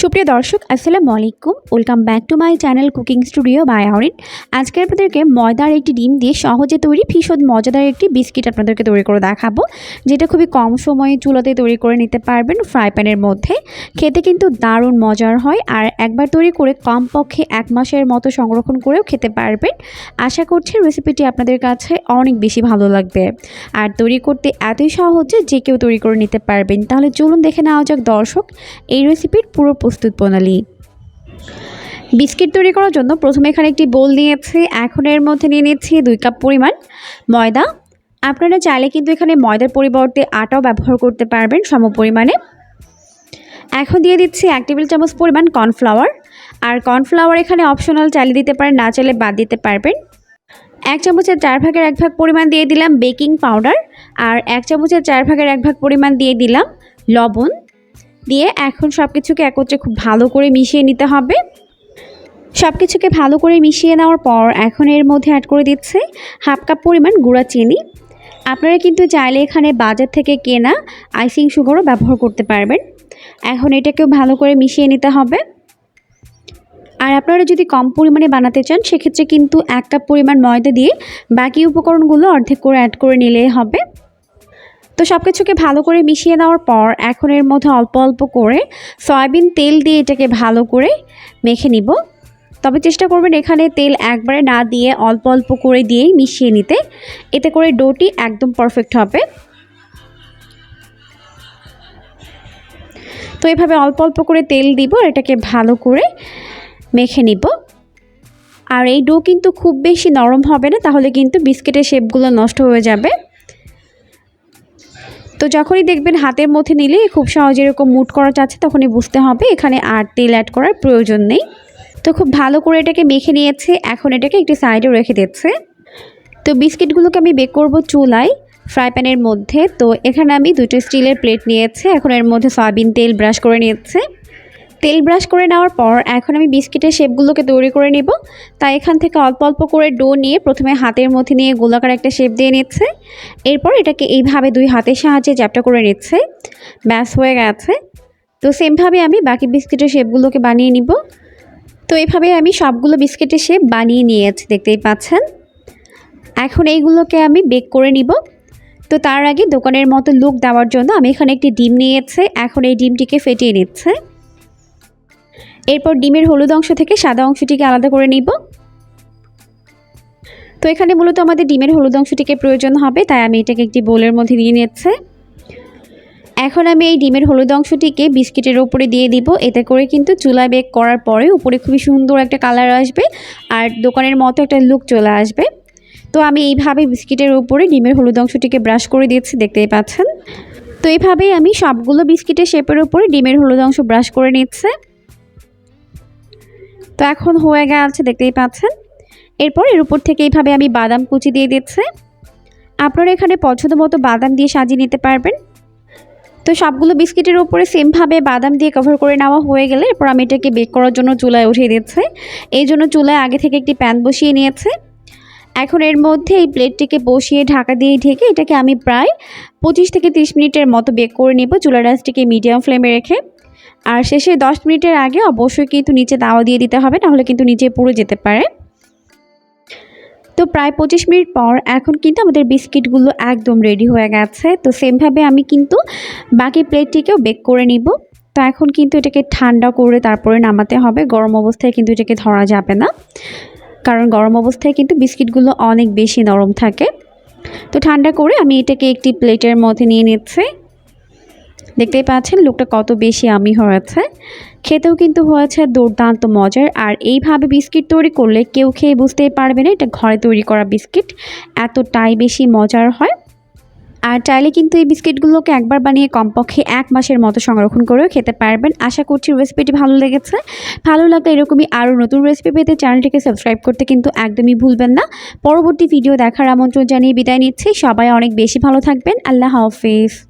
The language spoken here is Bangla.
সুপ্রিয় দর্শক, আসসালামু আলাইকুম। Welcome back to my channel cooking studio by Aurin আজকে আপনাদেরকে ময়দার একটি ডিম দিয়ে সহজে তৈরি, ভীষণ মজাদার একটি বিস্কিট আপনাদেরকে তৈরি করে দেখাবো। যেটা খুবই কম সময়ে চুলাতে তৈরি করে নিতে পারবেন ফ্রাই প্যানের মধ্যে। খেতে কিন্তু দারুণ মজার হয় আর একবার তৈরি করে কমপক্ষে এক মাসের মতো সংরক্ষণ করেও খেতে পারবেন। আশা করছি রেসিপিটি আপনাদের কাছে অনেক বেশি ভালো লাগবে। আর তৈরি করতে এতই সহজ যে কেউ তৈরি করে নিতে পারবেন। তাহলে চলুন দেখে নেওয়া যাক দর্শক, এই রেসিপির পুরো প্রস্তুত প্রণালী। বিস্কিট তৈরি করার জন্য প্রথমে এখানে একটি বোল নিয়েছি। এখন এর মধ্যে নিয়ে নিচ্ছি দুই কাপ পরিমাণ ময়দা। আপনারা চাইলে কিন্তু এখানে ময়দার পরিবর্তে আটাও ব্যবহার করতে পারবেন সম পরিমাণে। এখন দিয়ে দিচ্ছি এক টেবিল চামচ পরিমাণ কর্নফ্লাওয়ার। আর কর্নফ্লাওয়ার এখানে অপশনাল চালিয়ে দিতে পারেন, না চাইলে বাদ দিতে পারবেন। এক চামচের চার ভাগের এক ভাগ পরিমাণ দিয়ে দিলাম বেকিং পাউডার। আর এক চামচের চার ভাগের এক ভাগ পরিমাণ দিয়ে দিলাম লবণ। দিয়ে এখন সব কিছুকে একত্রে খুব ভালো করে মিশিয়ে নিতে হবে। সব কিছুকে ভালো করে মিশিয়ে নেওয়ার পর এখন এর মধ্যে অ্যাড করে দিচ্ছে হাফ কাপ পরিমাণ গুঁড়া চিনি। আপনারা কিন্তু চাইলে এখানে বাজার থেকে কেনা আইসিং সুগারও ব্যবহার করতে পারবেন। এখন এটাকেও ভালো করে মিশিয়ে নিতে হবে। আর আপনারা যদি কম পরিমাণে বানাতে চান, সেক্ষেত্রে কিন্তু এক কাপ পরিমাণ ময়দা দিয়ে বাকি উপকরণগুলো অর্ধেক করে অ্যাড করে নিলে হবে। তো সব কিছুকে ভালো করে মিশিয়ে নেওয়ার পর এখন এর মধ্যে অল্প অল্প করে সয়াবিন তেল দিয়ে এটাকে ভালো করে মেখে নিব। তবে চেষ্টা করবেন এখানে তেল একবারে না দিয়ে অল্প অল্প করে দিয়েই মিশিয়ে নিতে। এতে করে ডোটি একদম পারফেক্ট হবে। তো এভাবে অল্প অল্প করে তেল দিব এটাকে ভালো করে মেখে নিব। আর এই ডো কিন্তু খুব বেশি নরম হবে না, তাহলে কিন্তু বিস্কিটের শেপগুলো নষ্ট হয়ে যাবে। তো যখনই দেখবেন হাতের মধ্যে নিলে খুব সহজে এরকম মুট করা যাচ্ছে, তখনই বুঝতে হবে। এখানে আর তেল অ্যাড করার প্রয়োজন নেই। তো খুব ভালো করে এটাকে মেখে নিয়েছে। এখন এটাকে একটি সাইডে রেখে দিচ্ছে। তো বিস্কিটগুলোকে আমি বেক করব চুলায় ফ্রাই প্যানের মধ্যে। তো এখানে আমি দুটো স্টিলের প্লেট নিয়েছি। এখন এর মধ্যে সয়াবিন তেল ব্রাশ করে নিয়েছে। তেল ব্রাশ করে নেওয়ার পর এখন আমি বিস্কিটের শেপগুলোকে তৈরি করে নেব। তাই এখান থেকে অল্প অল্প করে ডো নিয়ে প্রথমে হাতের মধ্যে নিয়ে গোলাকার একটা শেপ দিয়ে নিচ্ছে। এরপর এটাকে এইভাবে দুই হাতের সাহায্যে চ্যাপটা করে নিচ্ছে। ব্যাস, হয়ে গেছে। তো সেমভাবে আমি বাকি বিস্কিটের শেপগুলোকে বানিয়ে নিব। তো এইভাবে আমি সবগুলো বিস্কিটের শেপ বানিয়ে নিয়েছি, দেখতেই পাচ্ছেন। এখন এইগুলোকে আমি বেক করে নিব। তো তার আগে দোকানের মতো লুক দেওয়ার জন্য আমি এখানে একটি ডিম নিয়েছে। এখন এই ডিমটিকে ফেটিয়ে নিচ্ছে। এরপর ডিমের হলুদ অংশ থেকে সাদা অংশটিকে আলাদা করে নিব। তো এখানে মূলত আমাদের ডিমের হলুদ অংশটিকে প্রয়োজন হবে, তাই আমি এটাকে একটি বোলের মধ্যে দিয়ে নিচ্ছে। এখন আমি এই ডিমের হলুদ অংশটিকে বিস্কিটের ওপরে দিয়ে দিব, এতে করে কিন্তু চুলায় বেক করার পরে উপরে খুবই সুন্দর একটা কালার আসবে আর দোকানের মতো একটা লুক চলে আসবে। তো আমি এইভাবে বিস্কিটের উপরে ডিমের হলুদ অংশটিকে ব্রাশ করে দিয়েছি, দেখতেই পাচ্ছেন। তো এইভাবেই আমি সবগুলো বিস্কিটের শেপের উপরে ডিমের হলুদ অংশ ব্রাশ করে নিচ্ছে। তো এখন হয়ে গেছে, দেখতেই পাচ্ছেন। এরপর এর উপর থেকে এইভাবে আমি বাদাম কুচি দিয়ে দিচ্ছি। আপনারা এখানে পছন্দ মতো বাদাম দিয়ে সাজিয়ে নিতে পারবেন। তো সবগুলো বিস্কিটের উপরে সেমভাবে বাদাম দিয়ে কভার করে নেওয়া হয়ে গেলে এরপর আমি এটাকে বেক করার জন্য চুলায় উঠিয়ে দিচ্ছি। এই জন্য চুলায় আগে থেকে একটি প্যান বসিয়ে নিয়েছে। এখন এর মধ্যে এই প্লেটটিকে বসিয়ে ঢাকা দিয়ে ঢেকে এটাকে আমি প্রায় পঁচিশ থেকে তিরিশ মিনিটের মতো বেক করে নেব। চুলা রাসটিকে মিডিয়াম ফ্লেমে রেখে। আর শেষে দশ মিনিটের আগে অবশ্যই কিন্তু নিচে দাওয়া দিয়ে দিতে হবে, নাহলে কিন্তু নিচে পুড়ে যেতে পারে। তো প্রায় পঁচিশ মিনিট পর এখন কিন্তু আমাদের বিস্কিটগুলো একদম রেডি হয়ে গেছে। তো সেমভাবে আমি কিন্তু বাকি প্লেটটিকেও বেক করে নিব। তো এখন কিন্তু এটাকে ঠান্ডা করে তারপরে নামাতে হবে। গরম অবস্থায় কিন্তু এটাকে ধরা যাবে না। কারণ গরম অবস্থায় কিন্তু বিস্কিটগুলো অনেক বেশি নরম থাকে। তো ঠান্ডা করে আমি এটাকে একটি প্লেটের মধ্যে নিয়ে নিচ্ছি। দেখতেই পাচ্ছেন লুকটা কত বেশি আমি হয়েছে। খেতেও কিন্তু হয়েছে দুর্দান্ত মজার। আর এইভাবে বিস্কিট তৈরি করলে কেউ খেয়ে বুঝতেই পারবে না, এটা ঘরে তৈরি করা বিস্কিট। এতটাই বেশি মজার হয়। আর চাইলে কিন্তু এই বিস্কিটগুলোকে একবার বানিয়ে কমপক্ষে এক মাসের মতো সংরক্ষণ করেও খেতে পারবেন। আশা করছি রেসিপিটি ভালো লেগেছে। ভালো লাগলে এরকমই আরও নতুন রেসিপি পেতে চ্যানেলটিকে সাবস্ক্রাইব করতে কিন্তু একদমই ভুলবেন না। পরবর্তী ভিডিও দেখার আমন্ত্রণ জানিয়ে বিদায় নিচ্ছি। সবাই অনেক বেশি ভালো থাকবেন। আল্লাহ হাফিজ।